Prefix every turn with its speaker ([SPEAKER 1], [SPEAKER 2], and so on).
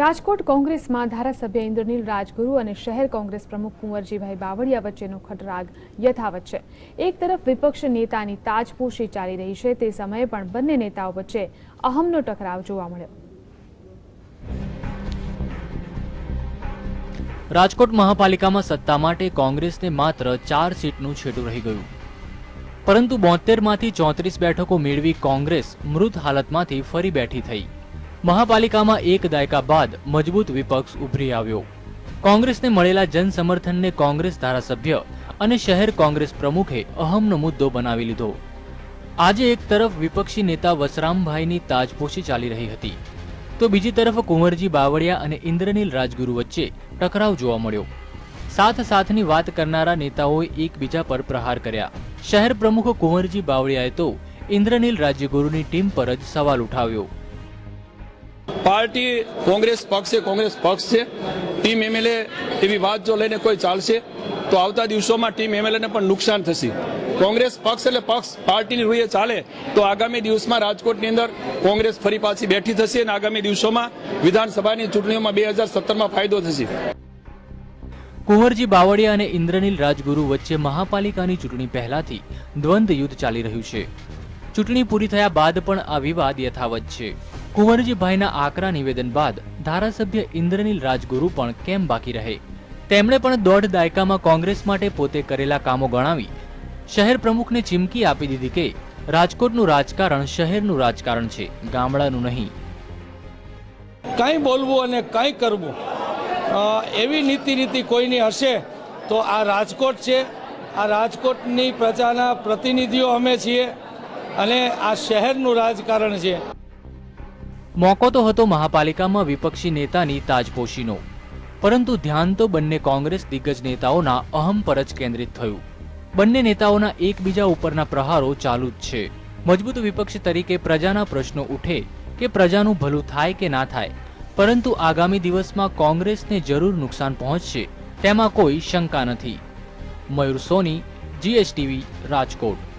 [SPEAKER 1] રાજકોટ કોંગ્રેસમાં ધારાસભ્ય ઇન્દ્રનીલ રાજગુરુ અને શહેર કોંગ્રેસ પ્રમુખ કુંવરજીભાઈ બાવળિયા વચ્ચેનો ખટરાગ યથાવત છે. એક તરફ વિપક્ષ નેતાની તાજપોશી ચાલી રહી છે, તે સમયે પણ બંને નેતાઓ વચ્ચે અહમનો ટકરાવ જોવા મળ્યો.
[SPEAKER 2] રાજકોટ મહાપાલિકામાં સત્તા માટે કોંગ્રેસને માત્ર ચાર સીટનું છેટું રહી ગયું. પરંતુ બોતેરમાંથી ચોત્રીસ બેઠકો મેળવી કોંગ્રેસ મૃત હાલતમાંથી ફરી બેઠી થઈ. મહાપાલિકામાં એક દાયકા બાદ મજબૂત વિપક્ષ ઉભરી આવ્યો. કોંગ્રેસને મળેલા જનસમર્થનને કોંગ્રેસ ધારાસભ્ય અને શહેર કોંગ્રેસ પ્રમુખે અહમનો મુદ્દો બનાવી લીધો. આજે એક તરફ વિપક્ષી નેતા વસરામભાઈની તાજપોશી ચાલી રહી હતી, તો બીજી તરફ કુંવરજી બાવળિયા અને ઇન્દ્રનીલ રાજગુરુ વચ્ચે ટકરાવ જોવા મળ્યો. સાથ સાથની વાત કરનારા નેતાઓએ એકબીજા પર પ્રહાર કર્યા. શહેર પ્રમુખ કુંવરજી બાવળિયાએ તો ઇન્દ્રનીલ રાજ્યગુરુની ટીમ પર જ સવાલ ઉઠાવ્યો.
[SPEAKER 3] પાર્ટી કોંગ્રેસ પક્ષ કોંગ્રેસ પક્ષ છે. ટીમ એમએલએ એવી વાત જો લઈને કોઈ ચાલશે, તો આવતા દિવસોમાં ટીમ એમએલએને પણ નુકસાન થશે. કોંગ્રેસ પક્ષ એટલે પક્ષ, પાર્ટીની રૂએ ચાલે, તો આગામી દિવસમાં રાજકોટની અંદર કોંગ્રેસ ફરી પાછી બેઠી થશે અને આગામી દિવસોમાં વિધાનસભાની ચૂંટણીઓમાં બે હજાર સત્તરમાં ફાયદો થશે.
[SPEAKER 2] કુંવરજી બાવળિયા અને ઇન્દ્રનીલ રાજગુરુ વચ્ચે મહાપાલિકાની ચૂંટણી પહેલાથી દ્વંદ્વ યુદ્ધ ચાલી રહ્યું છે. ચૂંટણી પૂરી થયા બાદ પણ આ વિવાદ યથાવત છે. કુંવરજીભાઈના આકરા નિવેદન બાદ ધારાસભ્ય ઇન્દ્રનીલ રાજગુરુ પણ કેમ બાકી રહે? તેમણે પણ દોઢ દાયકામાં કોંગ્રેસ માટે પોતે કરેલા કામો ગણાવી શહેર પ્રમુખને ચીમકી આપી દીધી કે રાજકોટનું રાજકારણ શહેરનું રાજકારણ છે, ગામડાનું નહીં.
[SPEAKER 4] કાંઈ બોલવું અને કાંઈ કરવું એવી નીતિ નીતિ કોઈની હશે તો આ રાજકોટ છે. આ રાજકોટની પ્રજાના પ્રતિનિધિઓ અમે છીએ અને આ શહેરનું રાજકારણ છે.
[SPEAKER 2] મોકો તો હતો મહાપાલિકામાં વિપક્ષી નેતાની તાજપોશીનો. પરંતુ ધ્યાન તો બંને કોંગ્રેસ દિગ્ગજ નેતાઓના અહમ પર જ કેન્દ્રિત થયું. બંને નેતાઓના એકબીજા ઉપરના પ્રહારો ચાલુ જ છે. મજબૂત વિપક્ષ તરીકે પ્રજાના પ્રશ્નો ઉઠે કે પ્રજાનું ભલું થાય કે ના થાય. પરંતુ આગામી દિવસમાં કોંગ્રેસને જરૂર નુકસાન પહોંચશે, તેમાં કોઈ શંકા નથી. મયુર સોની, જીએસટીવી, રાજકોટ.